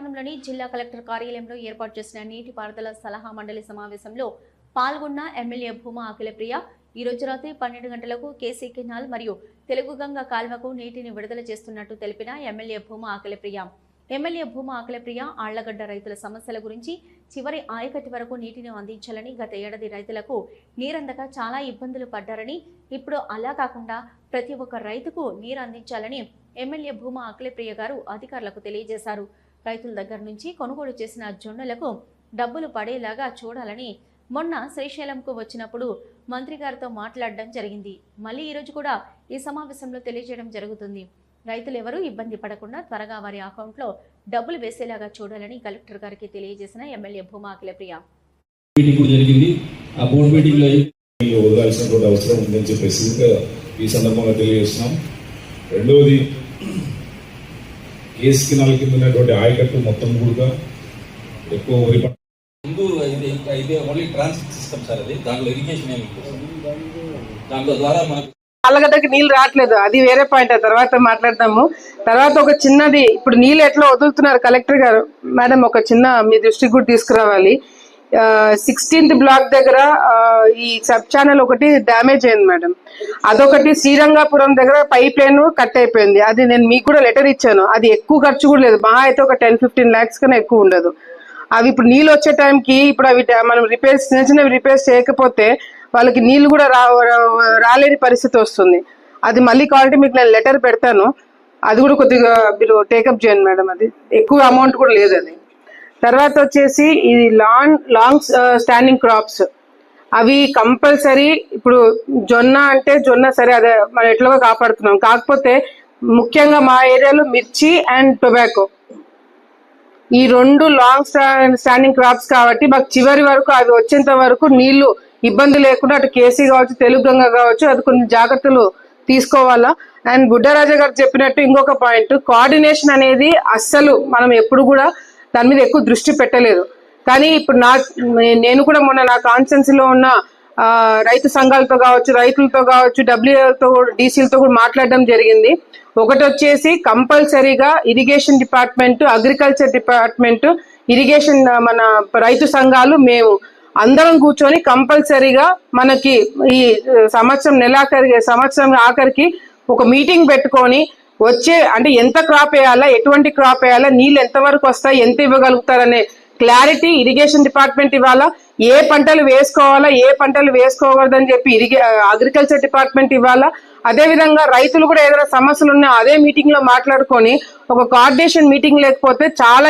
పట్టణంలోని జిల్లా కలెక్టర్ కార్యాలయంలో ఏర్పాటు చేసిన నీటిపారుదల సలహా మండలి సమావేశంలో పాల్గొన్న ఎమ్మెల్యే భూమా అఖిలప్రియ. ఈ రోజు రాత్రి పన్నెండు గంటలకు కేసీ కెనాల్ మరియు తెలుగు గంగ కాల్వకు నీటిని విడుదల చేస్తున్నట్టు తెలిపిన ఎమ్మెల్యే భూమా అఖిలప్రియ. ఎమ్మెల్యే భూమా అఖిలప్రియ ఆళ్ళగడ్డ రైతుల సమస్యల గురించి చివరి ఆయకటి వరకు నీటిని అందించాలని గత ఏడాది రైతులకు నీరందక చాలా ఇబ్బందులు పడ్డారని ఇప్పుడు అలా కాకుండా ప్రతి ఒక్క రైతుకు నీరు అందించాలని ఎమ్మెల్యే భూమా అఖిలప్రియ గారు అధికారులకు తెలియజేశారు. రైతుల దగ్గర నుంచి కొనుగోలు చేసిన జొన్నలకు డబ్బులు పడేలాగా చూడాలని మొన్న శ్రీశైలంకు వచ్చినప్పుడు మంత్రి గారితో మాట్లాడడం జరిగింది. మళ్ళీ ఈరోజు కూడా ఈ సమావేశంలో తెలియజేయడం జరుగుతుంది. రైతులు ఎవరూ ఇబ్బంది పడకుండా త్వరగా వారి అకౌంట్లో డబ్బులు వేసేలాగా చూడాలని కలెక్టర్ గారికి తెలియజేసిన ఎమ్మెల్యే భూమా అఖిలప్రియ. అవసరం ఉందని చెప్పేసి ఈ సందర్భంగా తెలియజేస్తున్నాం. రెండవది కేసు కినాల కింద ఉన్నటువంటి ఆయకట్టు మొత్తం కూడా ఎక్కువ వరి ముందు ఇది ఇది ఓన్లీ ట్రాన్సిట్ సిస్టమ్ సార్ అది. దాంట్లో ఇరిగేషన్ ఏమి దాంట్లో ద్వారా మనకు ఆళ్ళగడ్డకి నీళ్ళు రావట్లేదు. అది వేరే పాయింట్. తర్వాత మాట్లాడదాము. తర్వాత ఒక చిన్నది ఇప్పుడు నీళ్ళు ఎట్లా వదులుతున్నారు కలెక్టర్ గారు? మేడం ఒక చిన్న మీ దృష్టికి కూడా తీసుకురావాలి. సిక్స్టీన్త్ బ్లాక్ దగ్గర ఈ సబ్ ఛానల్ ఒకటి డ్యామేజ్ అయింది మేడం. అదొకటి శ్రీరంగాపురం దగ్గర పైప్ లైన్ కట్ అయిపోయింది. అది నేను మీకు కూడా లెటర్ ఇచ్చాను. అది ఎక్కువ ఖర్చు కూడా లేదు. మహా అయితే ఒక టెన్ ఫిఫ్టీన్ ల్యాక్స్ కన్నా ఎక్కువ ఉండదు. అవి ఇప్పుడు నీళ్ళు వచ్చే టైంకి ఇప్పుడు అవి మనం రిపేర్స్ చిన్న చిన్నవి రిపేర్స్ చేయకపోతే వాళ్ళకి నీళ్ళు కూడా రా రా- రాలేని పరిస్థితి వస్తుంది. అది మళ్ళీ క్వాలిటీ మీకు నేను లెటర్ పెడతాను. అది కూడా కొద్దిగా మీరు టేకప్ చేయండి మేడం అది. ఎక్కువ అమౌంట్ కూడా లేదు అది. తర్వాత వచ్చేసి ఇది లాంగ్ లాంగ్ స్టాండింగ్ క్రాప్స్ అవి కంపల్సరీ ఇప్పుడు జొన్న అంటే జొన్న సరే అదే మనం ఎట్లాగో కాపాడుతున్నాం. కాకపోతే ముఖ్యంగా మా ఏరియాలో మిర్చి అండ్ టొబాకో ఈ రెండు లాంగ్ స్టాండింగ్ క్రాప్స్ కాబట్టి మాకు చివరి వరకు అవి వచ్చేంత వరకు నీళ్ళు ఇబ్బంది లేకుండా అటు కేసీ కావచ్చు తెలుగు గంగ కావచ్చు అది కొన్ని జాగ్రత్తలు తీసుకోవాలా. అండ్ బుడ్డరాజా గారు చెప్పినట్టు ఇంకొక పాయింట్ కోఆర్డినేషన్ అనేది అస్సలు మనం ఎప్పుడు కూడా దాని మీద ఎక్కువ దృష్టి పెట్టలేదు. కానీ ఇప్పుడు నా నేను కూడా మొన్న నా కాన్స్టెన్సీలో ఉన్న రైతు సంఘాలతో కావచ్చు రైతులతో కావచ్చు డబ్ల్యూతో డీసీలతో కూడా మాట్లాడడం జరిగింది. ఒకటి వచ్చేసి కంపల్సరీగా irrigation department agriculture department irrigation మన రైతు సంఘాలు మేము అందరం కూర్చొని కంపల్సరీగా మనకి ఈ సంవత్సరం నెలాఖరి సంవత్సరం ఆఖరికి ఒక మీటింగ్ పెట్టుకొని వచ్చే అంటే ఎంత క్రాప్ వేయాలా ఎటువంటి క్రాప్ వేయాలా నీళ్ళు ఎంతవరకు వస్తాయి ఎంత ఇవ్వగలుగుతారనే క్లారిటీ ఇరిగేషన్ డిపార్ట్మెంట్ ఇవ్వాలా ఏ పంటలు వేసుకోవాలా ఏ పంటలు వేసుకోకూడదని చెప్పి ఇరిగే అగ్రికల్చర్ డిపార్ట్మెంట్ ఇవ్వాలా. అదే విధంగా రైతులు కూడా ఏదైనా సమస్యలు ఉన్నా అదే మీటింగ్లో మాట్లాడుకొని ఒక కోఆర్డినేషన్ మీటింగ్ లేకపోతే చాలా